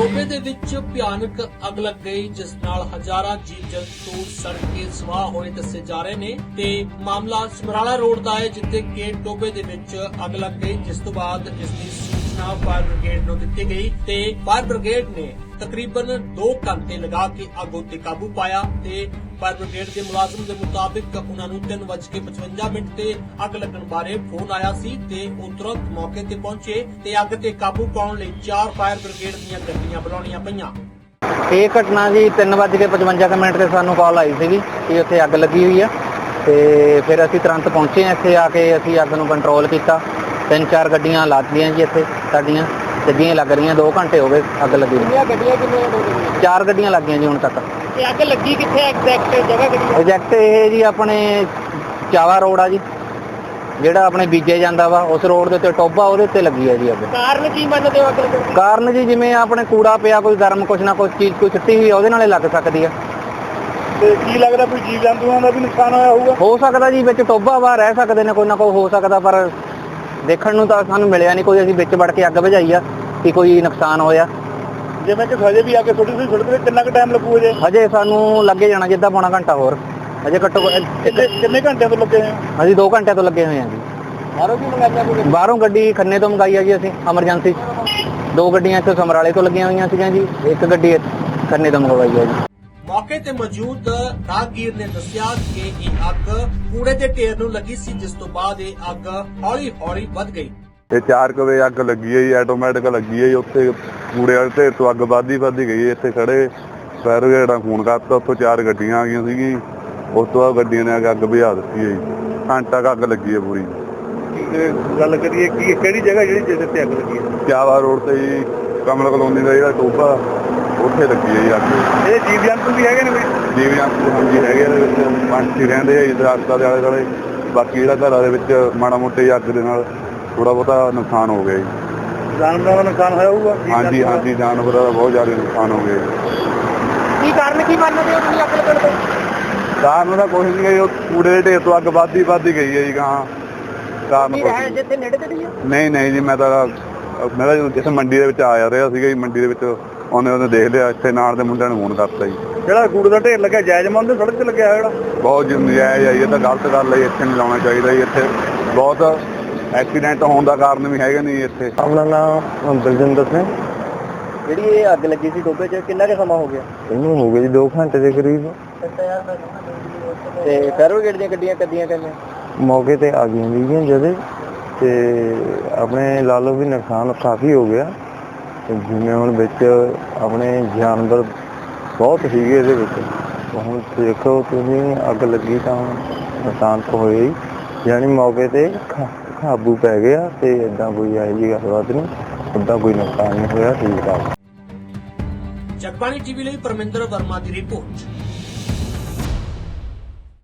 ਟੋਬੇ 'ਚ ਭਿਆਨਕ ਅੱਗ ਲੱਗ ਗਈ, ਜਿਸ ਨਾਲ ਹਜ਼ਾਰਾਂ ਜੀਵ ਜੰਤੂ ਸੜ ਕੇ ਸਵਾਹ ਹੋਏ ਦੱਸੇ ਜਾ ਰਹੇ ਨੇ ਤੇ ਮਾਮਲਾ ਸਮਰਾਲਾ ਰੋਡ ਦਾ ਹੈ, ਜਿੱਥੇ ਕਿ ਟੋਬੇ ਦੇ ਵਿੱਚ ਅੱਗ ਲੱਗ ਗਈ, ਜਿਸ ਤੋਂ ਬਾਅਦ ਇਸ ਦੀ ਸੂਚਨਾ ਫਾਇਰ ਬ੍ਰਿਗੇਡ ਨੂੰ ਦਿੱਤੀ ਗਈ ਤੇ ਫਾਇਰ ਬ੍ਰਿਗੇਡ ਨੇ ਤਕਰੀਬਨ 2 ਘੰਟੇ ਲਗਾ ਕੇ ਅੱਗ ਉੱਤੇ ਕਾਬੂ ਪਾਇਆ ਤੇ ਫਾਇਰ ਬ੍ਰਿਗੇਡ ਦੇ ਮੁਲਾਜ਼ਮ ਦੇ ਮੁਤਾਬਿਕ ਉਹਨਾਂ ਨੂੰ 3:55 ਮਿੰਟ ਤੇ ਅੱਗ ਲੱਗਣ ਬਾਰੇ ਫੋਨ ਆਇਆ ਸੀ ਤੇ ਉਹ ਤੁਰੰਤ ਮੌਕੇ ਤੇ ਪਹੁੰਚੇ ਤੇ ਅੱਗ ਤੇ ਕਾਬੂ ਪਾਉਣ ਲਈ ਚਾਰ ਫਾਇਰ ਬ੍ਰਿਗੇਡ ਦੀਆਂ ਗੱਡੀਆਂ ਬੁਲਾਉਣੀਆਂ ਪਈਆਂ। ਇਹ ਘਟਨਾ ਜੀ 3:55 ਮਿੰਟ ਤੇ ਸਾਨੂੰ ਕਾਲ ਆਈ ਸੀਗੀ ਕਿ ਉੱਥੇ ਅੱਗ ਲੱਗੀ ਹੋਈ ਆ ਤੇ ਫਿਰ ਅਸੀਂ ਤੁਰੰਤ ਪਹੁੰਚੇ ਇੱਥੇ ਆ ਕੇ ਅਸੀਂ ਅੱਗ ਨੂੰ ਕੰਟਰੋਲ ਕੀਤਾ। ਤਿੰਨ ਚਾਰ ਗੱਡੀਆਂ ਲੱਗ ਜੀ ਇੱਥੇ ਸਾਡੀਆਂ। ਲੱਗੀਆਂ ਲੱਗ ਰਹੀਆਂ 2 ਘੰਟੇ ਹੋ ਗਏ ਅੱਗ ਲੱਗੀ ਨੂੰ। ਕਿੰਨੀਆਂ ਗੱਡੀਆਂ ਕਿੰਨੀਆਂ ਗੱਡੀਆਂ? ਚਾਰ ਗੱਡੀਆਂ ਗਈਆਂ ਜੀ ਹੁਣ ਤੱਕ। ਤੇ ਅੱਗ ਲੱਗੀ ਕਿੱਥੇ ਐਗਜ਼ੈਕਟ ਜਗ੍ਹਾ ਕਿਹੜੀ ਪ੍ਰੋਜੈਕਟ ਇਹ ਜੀ ਆਪਣੇ ਚਾਵਾ ਰੋਡ ਆ ਜੀ। ਜਿਹੜਾ ਆਪਣੇ ਬੀਜੇ ਜਾਂਦਾ ਵਾ ਉਸ ਰੋਡ ਦੇ ਉੱਤੇ ਟੋਬਾ ਉਹਦੇ ਉੱਤੇ ਲੱਗੀ ਆ ਜੀ ਅੱਗ। ਕਾਰਨ ਕੀ ਮੰਨਦੇ ਹੋ ਅੱਗ ਲੱਗਣ ਦਾ? ਕਾਰਨ ਜੀ ਜਿਵੇਂ ਆਪਣੇ ਕੂੜਾ ਪਿਆ ਕੋਈ ਗਰਮ ਕੁਛ ਨਾ ਕੁਛ ਚੀਜ਼ ਕੋਈ ਛੱਟੀ ਹੋਈ ਆ, ਉਹਦੇ ਨਾਲੇ ਲੱਗ ਸਕਦੀ ਆ। ਤੇ ਕੀ ਲੱਗਦਾ ਕੋਈ ਜੀਵ ਜੰਤੂਆਂ ਦਾ ਵੀ ਨੁਕਸਾਨ ਹੋਇਆ ਹੋਊਗਾ? ਹੋ ਸਕਦਾ ਜੀ ਵਿੱਚ ਟੋਬਾ ਵਾ ਰਹਿ ਸਕਦੇ ਨੇ ਕੋਈ ਨਾ ਕੋਈ ਹੋ ਸਕਦਾ ਪਰ ਦੇਖਣ ਨੂੰ ਤਾਂ ਸਾਨੂੰ ਮਿਲਿਆ ਨਹੀਂ ਕੋਈ ਅਸੀਂ ਵਿੱਚ ਵੜ ਕੇ ਅੱਗ ਬੁਝਾਈ ਆ ਕਿ ਕੋਈ ਨੁਕਸਾਨ ਹੋਇਆ। ਜਿਵੇਂ ਕਿ ਸਜੇ ਵੀ ਆ ਕੇ ਛੋਟੀ ਛੋਟੀ ਛੋਟੀ ਕਿੰਨਾ ਕੁ ਟਾਈਮ ਲੱਗੂ ਜੇ ਹਜੇ ਸਾਨੂੰ ਲੱਗੇ ਜਾਣਾ ਜਿੱਦਾਂ ਪੌਣਾ ਘੰਟਾ ਹੋਰ। ਹਜੇ ਘੱਟੋ ਕਿੰਨੇ ਕਿੰਨੇ ਘੰਟਿਆਂ ਤੋਂ ਲੱਗੇ ਹੋਏ ਹੋ? ਅਸੀਂ 2 ਘੰਟੇ ਤੋਂ ਲੱਗੇ ਹੋਏ ਹਾਂ ਜੀ। ਮਾਰੋ ਕੀ ਮੰਗਾਇਆ ਕੋਈ ਬਾਹਰੋਂ ਗੱਡੀ ਖੰਨੇ ਤੋਂ ਮੰਗਾਈ ਆ ਜੀ ਅਸੀਂ ਐਮਰਜੈਂਸੀ। ਦੋ ਗੱਡੀਆਂ ਇੱਥੇ ਸਮਰਾਲੇ ਤੋਂ ਲੱਗੀਆਂ ਹੋਈਆਂ ਸੀਗੀਆਂ ਜੀ ਇੱਕ ਗੱਡੀ ਖੰਨੇ ਤੋਂ ਮੰਗਵਾਈ ਆ ਜੀ। ਮੌਕੇ ਤੇ ਮੌਜੂਦ ਰਾਹਗੀਰ ਨੇ ਦੱਸਿਆ ਕਿ ਇਹ ਅੱਗ ਕੂੜੇ ਦੇ ਢੇਰ ਨੂੰ ਲੱਗੀ ਸੀ ਜਿਸ ਤੋਂ ਬਾਅਦ ਇਹ ਅੱਗ ਹੌਲੀ-ਹੌਲੀ ਵੱਧ ਗਈ। ਇਹ 4 ਕੁ ਵਜੇ ਅੱਗ ਲੱਗੀ ਹੈ ਜੀ ਆਟੋਮੈਟਿਕ ਲੱਗੀ ਹੈ ਜੀ ਉੱਥੇ ਕੂੜੇ ਵਾਲੇ ਢੇਰ ਤੋਂ ਅੱਗ ਵੱਧਦੀ ਵੱਧਦੀ ਗਈ ਹੈ। ਇੱਥੇ ਖੜੇ ਫਾਇਰ ਬ੍ਰਿਗੇਡਾਂ ਫੋਨ ਕਰਤਾ ਉੱਥੋਂ ਚਾਰ ਗੱਡੀਆਂ ਆ ਗਈਆਂ ਸੀਗੀ ਉਸ ਤੋਂ ਬਾਅਦ ਗੱਡੀਆਂ ਨੇ ਅੱਗ ਬੁਝਾ ਦਿੱਤੀ ਹੈ ਜੀ। ਘੰਟਾ ਕੁ ਅੱਗ ਲੱਗੀ ਹੈ ਪੂਰੀ। ਗੱਲ ਕਰੀਏ ਕੀ ਕਿਹੜੀ ਜਗ੍ਹਾ ਜਿਹੜੀ ਤੇ ਅੱਗ ਲੱਗੀ ਹੈ? ਚਾਵਾ ਰੋਡ ਤੇ ਜੀ ਕਮਲ ਕਲੋਨੀ ਦਾ ਜਿਹੜਾ ਟੋਬਾ ਉੱਥੇ ਲੱਗੀ ਹੈ ਜੀ ਅੱਗ। ਇਹ ਜੀਵ ਜੰਤੂ ਵੀ ਹੈਗੇ ਨੇ ਕੋਈ? ਜੀਵ ਜੰਤੂ ਹਾਂਜੀ ਹੈਗੇ ਇਹਦੇ ਵਿੱਚ। ਪੰਛੀ ਰਹਿੰਦੇ ਆ ਜੀ ਦਰਖਤਾਂ ਦੇ ਆਲੇ ਦੁਆਲੇ ਬਾਕੀ ਜਿਹੜਾ ਘਰਾਂ ਦੇ ਵਿੱਚ ਮਾੜਾ ਮੋਟੇ ਅੱਗ ਦੇ ਨਾਲ ਥੋੜਾ ਬਹੁਤਾ ਨੁਕਸਾਨ ਹੋ ਗਿਆ ਜੀ। ਜਾਨਵਰਾਂ ਦਾ ਨੁਕਸਾਨ ਹੋਇਆ ਹੋਊਗਾ? ਜੀਵ ਹਾਂਜੀ ਜੰਤੂਆਂ ਦਾ। ਹਾਂਜੀ ਜਾਨਵਰਾਂ ਦਾ ਬਹੁਤ ਜ਼ਿਆਦਾ ਨੁਕਸਾਨ ਹੋ ਗਿਆ ਜੀ। ਕੀ ਕਾਰਨ ਕੀ ਮੰਨਦੇ ਹੋ ਤੁਸੀਂ ਅੱਗ ਲੱਗਣ ਦੇ ਕਾਰਨ ਦਾ ਕੁਛ ਨਹੀਂ ਹੈ ਜੀ, ਉਹ ਕੂੜੇ ਦੇ ਢੇਰ ਤੋਂ ਅੱਗ ਵੱਧਦੀ ਵੱਧਦੀ ਗਈ ਹੈ ਜੀ ਗਾਂ ਕਾਰਨ ਕੀ ਕੁਛ ਹੈ ਨਹੀਂ। ਜਿੱਥੇ ਨੇੜੇ ਤੇੜੇ ਆ ਨਹੀਂ ਨਹੀਂ ਜੀ ਮੈਂ ਤਾਂ ਮੈਂ ਤਾਂ ਜਿਸ ਮੰਡੀ ਦੇ ਵਿੱਚ ਆਇਆ ਰਿਹਾ ਸੀਗਾ ਜੀ ਮੰਡੀ ਦੇ ਵਿੱਚ ਉਹਨੇ ਉਹਨੇ ਦੇਖ ਲਿਆ ਇੱਥੇ ਨਾਲ ਦੇ ਮੁੰਡਿਆਂ ਨੂੰ ਫੋਨ ਕਰਤਾ ਜੀ। ਜਿਹੜਾ ਕੂੜੇ ਦਾ ਢੇਰ ਲੱਗਿਆ ਜਾਇਜ਼ ਮੰਨਦੇ ਸੜਕ ਤੇ ਲੱਗਿਆ ਹੋਇਆ ਬਹੁਤ ਨਜਾਇਜ਼ ਹੈ ਇਹ ਤਾਂ ਗਲਤ ਗੱਲ ਹੈ ਜੀ, ਇੱਥੇ ਨਹੀਂ ਲਾਉਣਾ ਚਾਹੀਦਾ ਜੀ ਇੱਥੇ ਬਹੁਤ ਐਕਸੀਡੈਂਟ ਹੋਣ ਦਾ ਕਾਰਨ ਵੀ ਹੈਗੇ ਨਹੀਂ ਇੱਥੇ। ਆਪਣਾ ਨਾਮ ਬਲਜਿੰਦਰ ਸਿੰਘ। ਜਿਹੜੀ ਇਹ ਅੱਗ ਲੱਗੀ ਸੀ ਟੋਬੇ 'ਚ ਕਿੰਨਾ ਕੁ ਸਮਾਂ ਹੋ ਗਿਆ? ਇਹਨੂੰ ਹੋ ਗਏ ਜੀ 2 ਘੰਟੇ ਦੇ ਕਰੀਬ। ਤੇ ਫਾਇਰ ਬ੍ਰਿਗੇਡ ਦੀਆਂ ਗੱਡੀਆਂ ਕੱਦੀਆਂ ਕਰਨੇ ਮੌਕੇ ਤੇ ਆ ਗਈਆਂ ਵੀਗੀਆਂ ਜਦੇ ਤੇ ਆਪਣੇ ਲਾ ਲਓ ਵੀ ਨੁਕਸਾਨ ਕਾਫੀ ਹੋ ਗਿਆ। ਜਿਵੇਂ ਹੁਣ ਵਿੱਚ ਆਪਣੇ ਜਾਨਵਰ ਬਹੁਤ ਸੀਗੇ ਇਹਦੇ ਵਿੱਚ। ਹੁਣ ਦੇਖੋ ਤੁਸੀਂ, ਅੱਗ ਲੱਗੀ ਤਾਂ ਨੁਕਸਾਨ ਤਾਂ ਹੋਇਆ ਹੀ। ਯਾਨੀ ਮੌਕੇ ਤੇ ਕਾਬੂ ਪੈ ਗਿਆ ਤੇ ਇਦਾਂ ਕੋਈ ਆਈ ਜੀ ਗੱਲਬਾਤ ਨਹੀਂ ਉਦਾਂ ਕੋਈ ਨੁਕਸਾਨ ਨਹੀਂ ਹੋਇਆ, ਠੀਕ ਠਾਕ ਜਗਬਾਣੀ ਟੀਵੀ ਲਈ ਪਰਮਿੰਦਰ ਵਰਮਾ ਦੀ ਰਿਪੋਰਟ।